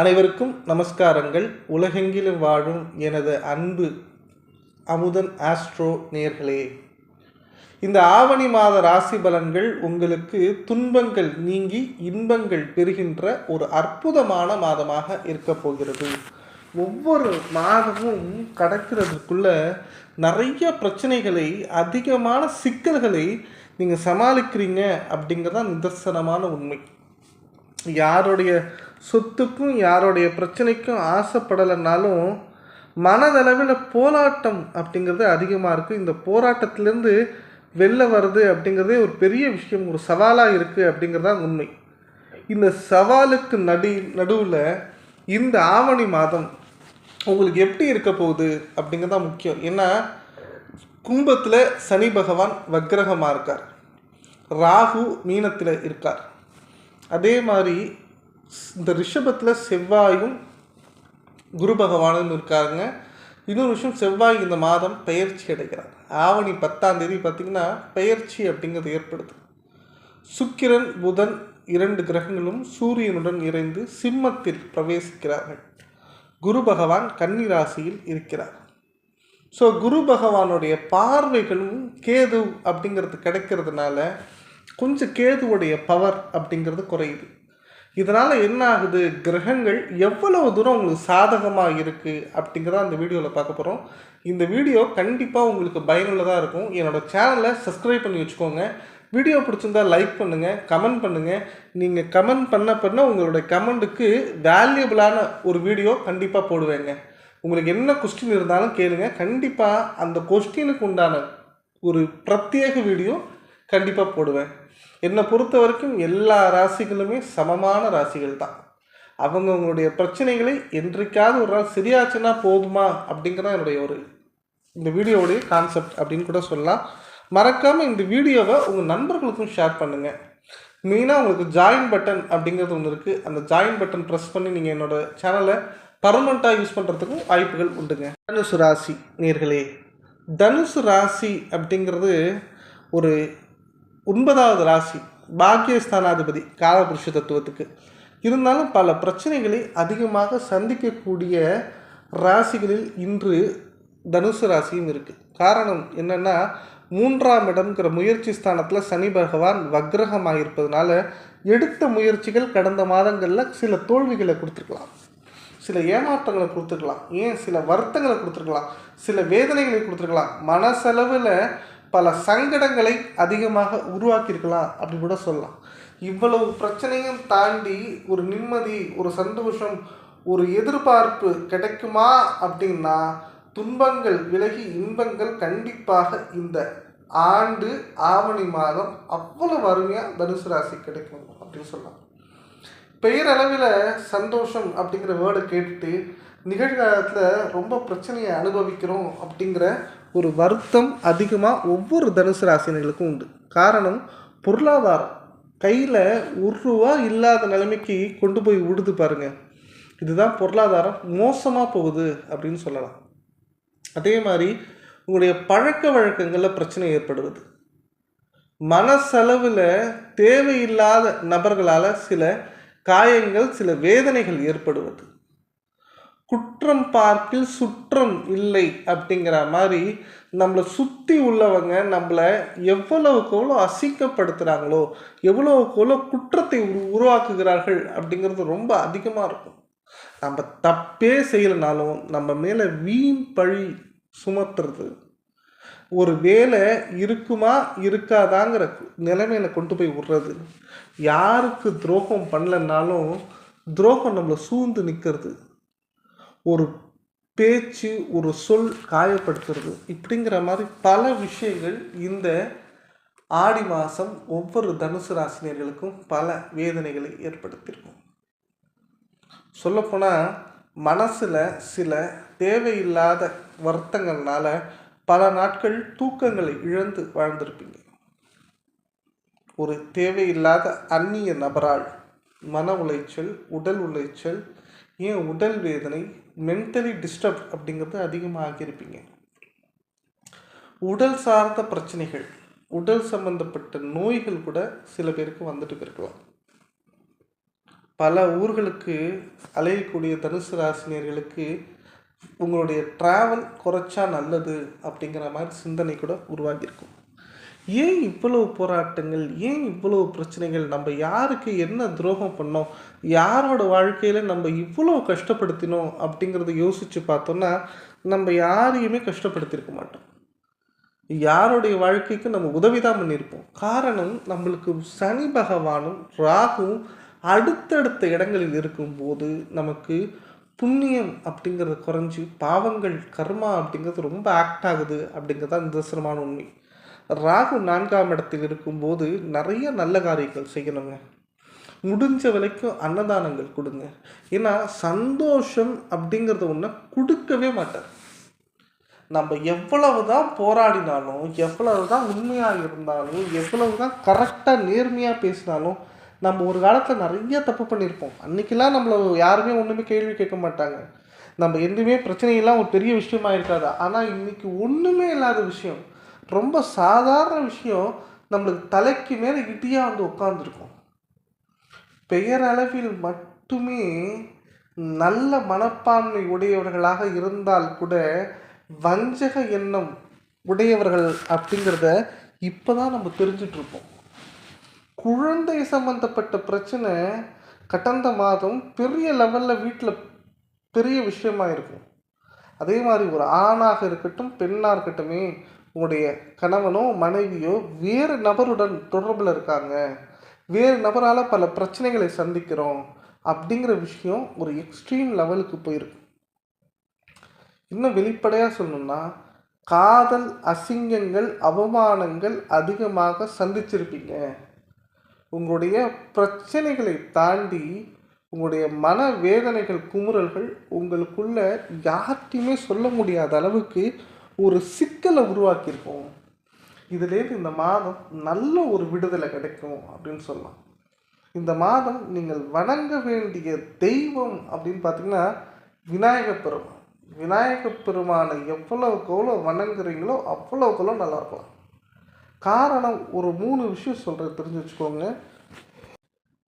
அனைவருக்கும் நமஸ்காரங்கள். உலகெங்கிலும் வாழும் எனது அன்பு அமுதன் ஆஸ்ட்ரோ நேர்களே. இந்த ஆவணி மாத ராசி பலன்கள் உங்களுக்கு துன்பங்கள் நீங்கி இன்பங்கள் பெறுகின்ற ஒரு அற்புதமான மாதமாக இருக்க போகிறது. ஒவ்வொரு மாதமும் கடக்கிறதுக்குள்ள நிறைய பிரச்சனைகளை அதிகமான சிக்கல்களை நீங்கள் சமாளிக்கிறீங்க அப்படிங்கிறதான் நிதர்சனமான உண்மை. யாருடைய சொத்துக்கும் யாரோடைய பிரச்சனைக்கும் ஆசைப்படலைன்னாலும் மனதளவில் போராட்டம் அப்படிங்கிறது அதிகமாக இருக்குது இந்த போராட்டத்திலேருந்து வெளில வருது அப்படிங்கிறதே ஒரு பெரிய விஷயம் ஒரு சவாலாக இருக்குது அப்படிங்கிறது தான் உண்மை. இந்த சவாலுக்கு நடு நடுவில் இந்த ஆவணி மாதம் உங்களுக்கு எப்படி இருக்க போகுது அப்படிங்கிறது தான் முக்கியம். ஏன்னா கும்பத்தில் சனி பகவான் வக்ரகமாக இருக்கார். ராகு மீனத்தில் இருக்கார். அதே மாதிரி இந்த ரிஷபத்தில் செவ்வாயும் குரு பகவானும் இருக்காங்க இன்னொரு விஷயம் செவ்வாய் இந்த மாதம் பெயர்ச்சி அடைகிறார். ஆவணி பத்தாம் தேதி பார்த்திங்கன்னா பெயர்ச்சி அப்படிங்கிறது ஏற்படுது. சுக்கிரன் புதன் இரண்டு கிரகங்களும் சூரியனுடன் இணைந்து சிம்மத்தில் பிரவேசிக்கிறார்கள். குரு பகவான் கன்னி ராசியில் இருக்கிறார். ஸோ குரு பகவானுடைய பார்வைகளும் கேது அப்படிங்கிறது கிடைக்கிறதுனால கொஞ்சம் கேதுவுடைய பவர் அப்படிங்கிறது குறையுது. இதனால் என்ன ஆகுது? கிரகங்கள் எவ்வளவு தூரம் உங்களுக்கு சாதகமாக இருக்குது அப்படிங்கிறத அந்த வீடியோவில் பார்க்க போகிறோம் இந்த வீடியோ கண்டிப்பாக உங்களுக்கு பயனுள்ளதாக இருக்கும். என்னோடய சேனலை சப்ஸ்கிரைப் பண்ணி வச்சுக்கோங்க. வீடியோ பிடிச்சிருந்தா லைக் பண்ணுங்கள் கமெண்ட் பண்ணுங்கள் நீங்கள் கமெண்ட் பண்ண பண்ண உங்களுடைய கமெண்ட்டுக்கு வேல்யூபிளான ஒரு வீடியோ கண்டிப்பாக போடுவேங்க. உங்களுக்கு என்ன கொஸ்டின் இருந்தாலும் கேளுங்க. கண்டிப்பாக அந்த கொஸ்டினுக்கு உண்டான ஒரு பிரத்யேக வீடியோ கண்டிப்பாக போடுவேன். என்னை பொறுத்த வரைக்கும் எல்லா ராசிகளுமே சமமான ராசிகள் தான். அவங்கவுங்களுடைய பிரச்சனைகளை என்றைக்காவது ஒரு நாள் சரியாச்சுன்னா போதுமா? அப்படிங்கிறத என்னுடைய ஒரு இந்த வீடியோவுடைய கான்செப்ட் அப்படின்னு கூட சொல்லலாம். மறக்காமல் இந்த வீடியோவை உங்கள் நண்பர்களுக்கும் ஷேர் பண்ணுங்கள் மெயினாக உங்களுக்கு ஜாயின் பட்டன் அப்படிங்கிறது ஒன்று இருக்குது அந்த ஜாயின் பட்டன் ப்ரெஸ் பண்ணி நீங்கள் என்னோடய சேனலை பர்மனண்ட்டாக யூஸ் பண்ணுறதுக்கும் வாய்ப்புகள் உண்டுங்க. தனுசு ராசி நேர்களே தனுசு ராசி அப்படிங்கிறது ஒரு ஒன்பதாவது ராசி பாக்கியஸ்தானாதிபதி காலபுருஷ தத்துவத்துக்கு. இருந்தாலும் பல பிரச்சனைகளை அதிகமாக சந்திக்கக்கூடிய ராசிகளில் இன்று தனுசு ராசியும் இருக்குது காரணம் என்னென்னா மூன்றாம் இடம்ங்கிற முயற்சி ஸ்தானத்தில் சனி பகவான் வக்ரகமாக இருப்பதனால எடுத்த முயற்சிகள் கடந்த மாதங்களில் சில தோல்விகளை கொடுத்துருக்கலாம். சில ஏமாற்றங்களை கொடுத்துருக்கலாம். ஏன்? சில வருத்தங்களை கொடுத்துருக்கலாம். சில வேதனைகளை கொடுத்துருக்கலாம். மனசளவில் பல சங்கடங்களை அதிகமாக உருவாக்கியிருக்கலாம் அப்படி கூட சொல்லலாம். இவ்வளவு பிரச்சனையும் தாண்டி ஒரு நிம்மதி ஒரு சந்தோஷம் ஒரு எதிர்பார்ப்பு கிடைக்குமா அப்படின்னா துன்பங்கள் விலகி இன்பங்கள் கண்டிப்பாக இந்த ஆண்டு ஆவணி மாதம் அவ்வளவு அருமையாக தனுசு ராசி கிடைக்கும் அப்படின்னு சொல்லலாம். பெயரளவில் சந்தோஷம் அப்படிங்கிற வேர்டை கேட்டுட்டு நிகழ்காலத்தில் ரொம்ப பிரச்சனையை அனுபவிக்கிறோம் அப்படிங்கிற ஒரு வருத்தம் அதிகமாக ஒவ்வொரு தனுசு ராசினர்களுக்கும் உண்டு. காரணம் பொருளாதாரம். கையில் ஒரு ரூபா இல்லாத நிலைமைக்கு கொண்டு போய் விடுது பாருங்கள் இதுதான் பொருளாதாரம். மோசமாக போகுது அப்படின்னு சொல்லலாம். அதே மாதிரி உங்களுடைய பழக்க வழக்கங்களில் பிரச்சனை ஏற்படுவது. மனசளவில் தேவையில்லாத நபர்களால் சில காயங்கள் சில வேதனைகள் ஏற்படுவது. குற்றம் பார்க்கில் சுற்றம் இல்லை அப்படிங்கிற மாதிரி நம்மளை சுற்றி உள்ளவங்க நம்மளை எவ்வளவுக்கு எவ்வளோ அசிக்கப்படுத்துகிறாங்களோ எவ்வளவுக்கு எவ்வளோ குற்றத்தை உரு உருவாக்குகிறார்கள் அப்படிங்கிறது ரொம்ப அதிகமாக இருக்கும். நம்ம தப்பே செய்யலைனாலும் நம்ம மேலே வீண் பழி சுமத்துறது. ஒரு வேலை இருக்குமா இருக்காதாங்கிற நிலைமையில கொண்டு போய் விடுறது. யாருக்கு துரோகம் பண்ணலனாலும் துரோகம் நம்மளை சூழ்ந்து நிற்கிறது ஒரு பேச்சு ஒரு சொல் காயப்படுத்துறது. இப்படிங்கிற மாதிரி பல விஷயங்கள் இந்த ஆடி மாதம் ஒவ்வொரு தனுசு ராசினியர்களுக்கும் பல வேதனைகளை ஏற்படுத்தியிருக்கும். சொல்லப்போனால் மனசில் சில தேவையில்லாத வருத்தங்கள்னால பல நாட்கள் தூக்கங்களை இழந்து வாழ்ந்திருப்பீங்க. ஒரு தேவையில்லாத அந்நிய நபரால் மன உளைச்சல் உடல் உளைச்சல் ஏன் உடல் வேதனை மென்டலி டிஸ்டர்ப் அப்படிங்கிறது அதிகமாக ஆகியிருப்பீங்க உடல் சார்ந்த பிரச்சனைகள் உடல் சம்பந்தப்பட்ட நோய்கள் கூட சில பேருக்கு வந்துட்டு போயிருக்கலாம் பல ஊர்களுக்கு அலையக்கூடிய தனுசு ராசினியர்களுக்கு உங்களுடைய ட்ராவல் குறைச்சா நல்லது அப்படிங்கிற மாதிரி சிந்தனை கூட உருவாகியிருக்கும். ஏன் இவ்வளவு போராட்டங்கள் ஏன் இவ்வளவு பிரச்சனைகள்? நம்ம யாருக்கு என்ன துரோகம் பண்ணோம்? யாரோட வாழ்க்கையில் நம்ம இவ்வளோ கஷ்டப்படுத்தினோம்? அப்படிங்கிறத யோசித்து பார்த்தோன்னா நம்ம யாரையுமே கஷ்டப்படுத்தியிருக்க மாட்டோம். யாருடைய வாழ்க்கைக்கு நம்ம உதவி தான் பண்ணியிருப்போம். காரணம் நம்மளுக்கு சனி பகவானும் ராகுவும் அடுத்தடுத்த இடங்களில் இருக்கும்போது நமக்கு புண்ணியம் அப்படிங்கிறது குறைஞ்சி பாவங்கள் கர்மா அப்படிங்கிறது ரொம்ப ஆக்ட் ஆகுது அப்படிங்கிறது தான் நிதர்சனமான உண்மை. ராகு நான்காம் இடத்தில் இருக்கும்போது நிறைய நல்ல காரியங்கள் செய்யணுங்க. முடிஞ்ச வரைக்கும் அன்னதானங்கள் கொடுங்க. ஏன்னா சந்தோஷம் அப்படிங்கிறத ஒன்று கொடுக்கவே மாட்டார். நம்ம எவ்வளவு தான் போராடினாலும் எவ்வளவு தான் உண்மையாக இருந்தாலும் எவ்வளவு தான் கரெக்டாக நேர்மையாக பேசினாலும் நம்ம ஒரு காலத்தில் நிறைய தப்பு பண்ணியிருப்போம். அன்றைக்கெல்லாம் நம்மளை யாருமே ஒன்றுமே கேள்வி கேட்க மாட்டாங்க. நம்ம எதுவுமே பிரச்சனையெல்லாம் ஒரு பெரிய விஷயமா இருக்காது. ஆனால் இன்றைக்கி ஒன்றுமே இல்லாத விஷயம். ரொம்ப சாதாரண விஷயம் நம்மளுக்கு தலைக்கு மேலே இடியாக வந்து உட்காந்துருக்கும் பெயரளவில் மட்டுமே நல்ல மனப்பான்மை உடையவர்களாக இருந்தால் கூட வஞ்சக எண்ணம் உடையவர்கள் அப்படிங்கிறத இப்போ தான் நம்ம தெரிஞ்சிட்ருப்போம் குழந்தை சம்மந்தப்பட்ட பிரச்சனை கடந்த மாதம் பெரிய லெவலில் வீட்டில் பெரிய விஷயமா இருக்கும். அதே மாதிரி ஒரு ஆணாக இருக்கட்டும் பெண்ணாக இருக்கட்டுமே உங்களுடைய கணவனோ மனைவியோ வேறு நபருடன் தொடர்பில் இருக்காங்க. வேறு நபரால் பல பிரச்சனைகளை சந்திக்கிறோம் அப்படிங்கிற விஷயம் ஒரு எக்ஸ்ட்ரீம் லெவலுக்கு போயிருக்கு. இன்னும் வெளிப்படையாக சொல்லணும்னா காதல் அசிங்கங்கள் அவமானங்கள் அதிகமாக சந்திச்சிருப்பீங்க. உங்களுடைய பிரச்சனைகளை தாண்டி உங்களுடைய மன வேதனைகள் குமுறல்கள் உங்களுக்குள்ள யார்கிட்டையுமே சொல்ல முடியாத அளவுக்கு ஒரு சிக்கலை உருவாக்கியிருக்கோம். இதுலேருந்து இந்த மாதம் நல்ல ஒரு விடுதலை கிடைக்கும் அப்படின்னு சொல்லலாம். இந்த மாதம் நீங்கள் வணங்க வேண்டிய தெய்வம் அப்படின்னு பார்த்தீங்கன்னா விநாயக பெருமான். விநாயக பெருமானை எவ்வளவுக்கு எவ்வளோ வணங்குறீங்களோ அவ்வளோக்கெவ்வளோ நல்லாயிருக்கும் காரணம் ஒரு மூணு விஷயம் சொல்கிறது தெரிஞ்சு வச்சுக்கோங்க.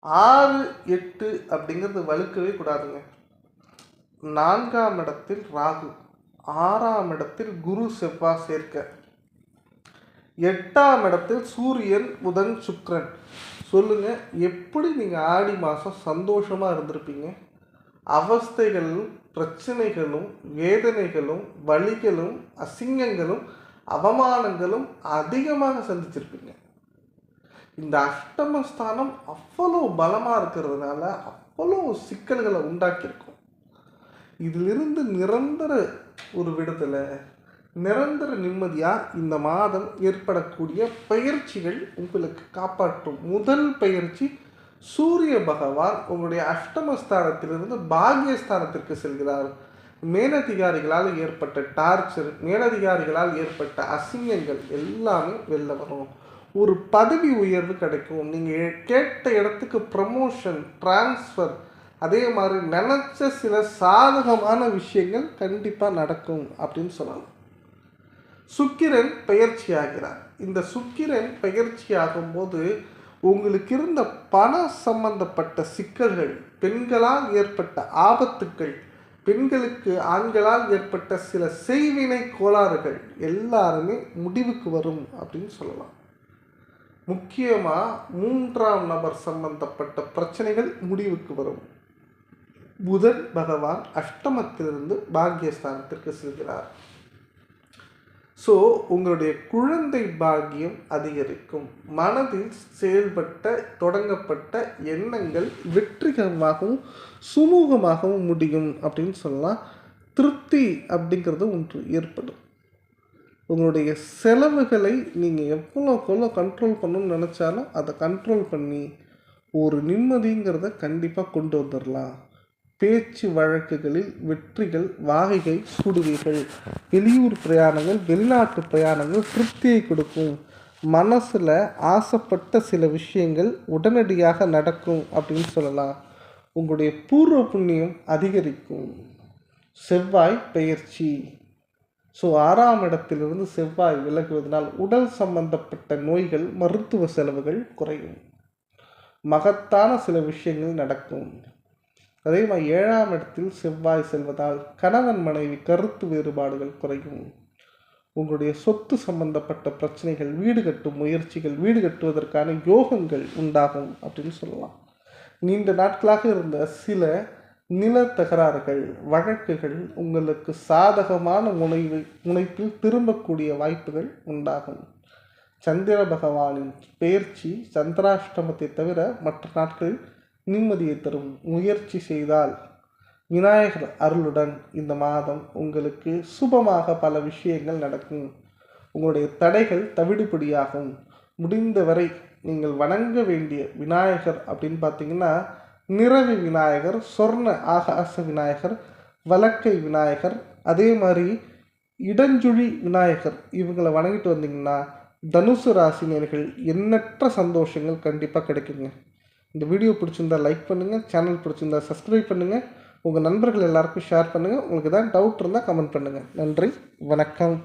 ஆறு எட்டு அப்படிங்கிறது வலுக்கவே கூடாதுங்க. நான்காம் இடத்தில் ராகு. ஆறாம் இடத்தில் குரு செவ்வாய் சேர்க்க. எட்டாம் இடத்தில் சூரியன் புதன் சுக்ரன். சொல்லுங்க எப்படி நீங்கள் ஆடி மாதம் சந்தோஷமாக இருந்திருப்பீங்க? அவஸ்தைகளும் பிரச்சனைகளும் வேதனைகளும் வழிகளும் அசிங்கங்களும் அவமானங்களும் அதிகமாக சந்திச்சிருப்பீங்க. இந்த அஷ்டமஸ்தானம் அவ்வளோ பலமாக இருக்கிறதுனால அவ்வளோ சிக்கல்களை உண்டாக்கியிருக்கும். இதிலிருந்து நிரந்தர ஒரு விடத்தில் நிரந்தர நிம்மதியாக இந்த மாதம் ஏற்படக்கூடிய பயிற்சிகள் உங்களுக்கு காப்பாற்றும். முதல் பயிற்சி சூரிய பகவான் உங்களுடைய அஷ்டமஸ்தானத்திலிருந்து பாகியஸ்தானத்திற்கு செல்கிறார். மேலதிகாரிகளால் ஏற்பட்ட டார்ச்சர் மேலதிகாரிகளால் ஏற்பட்ட அசிங்கங்கள் எல்லாமே வெளில வரும். ஒரு பதவி உயர்வு கிடைக்கும். நீங்கள் கேட்ட இடத்துக்கு ப்ரமோஷன் டிரான்ஸ்ஃபர் அதே மாதிரி நினச்ச சில சாதகமான விஷயங்கள் கண்டிப்பாக நடக்கும் அப்படின்னு சொல்லலாம். சுக்கிரன் பயிற்சி ஆகிறார் இந்த சுக்கிரன் பயிற்சி ஆகும்போது உங்களுக்கு இருந்த பண சம்பந்தப்பட்ட சிக்கல்கள் பெண்களால் ஏற்பட்ட ஆபத்துக்கள் பெண்களுக்கு ஆண்களால் ஏற்பட்ட சில செய்வினை கோளாறுகள் எல்லாருமே முடிவுக்கு வரும் அப்படின்னு சொல்லலாம். முக்கியமாக மூன்றாம் நபர் சம்பந்தப்பட்ட பிரச்சனைகள் முடிவுக்கு வரும். புதன் பகவான் அஷ்டமத்திலிருந்து பாக்யஸ்தானத்திற்கு செல்கிறார். ஸோ உங்களுடைய குழந்தை பாக்கியம் அதிகரிக்கும். மனதில் செயல்பட்ட தொடங்கப்பட்ட எண்ணங்கள் வெற்றிகரமாகவும் சுமூகமாகவும் முடியும் அப்படின்னு சொல்லலாம். திருப்தி அப்படிங்கிறது ஒன்று ஏற்படும். உங்களுடைய செலவுகளை நீங்கள் எவ்வளோக்கு எவ்வளோ கண்ட்ரோல் பண்ணணும்னு நினச்சாலும் அதை கண்ட்ரோல் பண்ணி ஒரு நிம்மதிங்கிறத கண்டிப்பாக கொண்டு வந்துடலாம் பேச்சு வழக்குகளில் வெற்றிகள் வாகைகை கூடுவீர்கள். வெளியூர் பிரயாணங்கள் வெளிநாட்டு பிரயாணங்கள் திருப்தியை கொடுக்கும். மனசில் ஆசைப்பட்ட சில விஷயங்கள் உடனடியாக நடக்கும் அப்படின்னு சொல்லலாம். உங்களுடைய பூர்வ புண்ணியம் அதிகரிக்கும். செவ்வாய் பயிற்சி ஸோ ஆறாம் இடத்திலிருந்து செவ்வாய் விலகுவதனால் உடல் சம்பந்தப்பட்ட நோய்கள் மருத்துவ செலவுகள் குறையும். மகத்தான சில விஷயங்கள் நடக்கும். அதே மாதிரி ஏழாம் இடத்தில் செவ்வாய் செல்வதால் கணவன் மனைவி கருத்து வேறுபாடுகள் குறையும். உங்களுடைய சொத்து சம்பந்தப்பட்ட பிரச்சனைகள் வீடு கட்டும் முயற்சிகள் வீடு கட்டுவதற்கான யோகங்கள் உண்டாகும் அப்படின்னு சொல்லலாம். நீண்ட நாட்களாக இருந்த சில நில தகராறுகள் வழக்குகள் உங்களுக்கு சாதகமான முனைவு முனைப்பில் திரும்பக்கூடிய வாய்ப்புகள் உண்டாகும். சந்திர பகவானின் பெயர்ச்சி சந்திராஷ்டமத்தை தவிர மற்ற நாட்களில் நிம்மதியை தரும் முயற்சி செய்தால் விநாயகர் அருளுடன் இந்த மாதம் உங்களுக்கு சுபமாக பல விஷயங்கள் நடக்கும். உங்களுடைய தடைகள் தவிடுபடியாகும். முடிந்தவரை நீங்கள் வணங்க வேண்டிய விநாயகர் அப்படின்னு பார்த்தீங்கன்னா நிறவி விநாயகர் சொர்ண ஆகாச விநாயகர் வலக்கை விநாயகர் அதே மாதிரி இடஞ்சுழி விநாயகர் இவங்களை வணங்கிட்டு வந்தீங்கன்னா தனுசு ராசினியர்கள் எண்ணற்ற சந்தோஷங்கள் கண்டிப்பாக கிடைக்குங்க. இந்த வீடியோ பிடிச்சிருந்தா லைக் பண்ணுங்கள் சேனல் பிடிச்சிருந்தா சப்ஸ்கிரைப் பண்ணுங்கள் உங்கள் நண்பர்கள் எல்லாருக்கும் ஷேர் பண்ணுங்கள் உங்களுக்கு ஏதாவது டவுட் இருந்தால் கமெண்ட் பண்ணுங்கள் நன்றி வணக்கம்.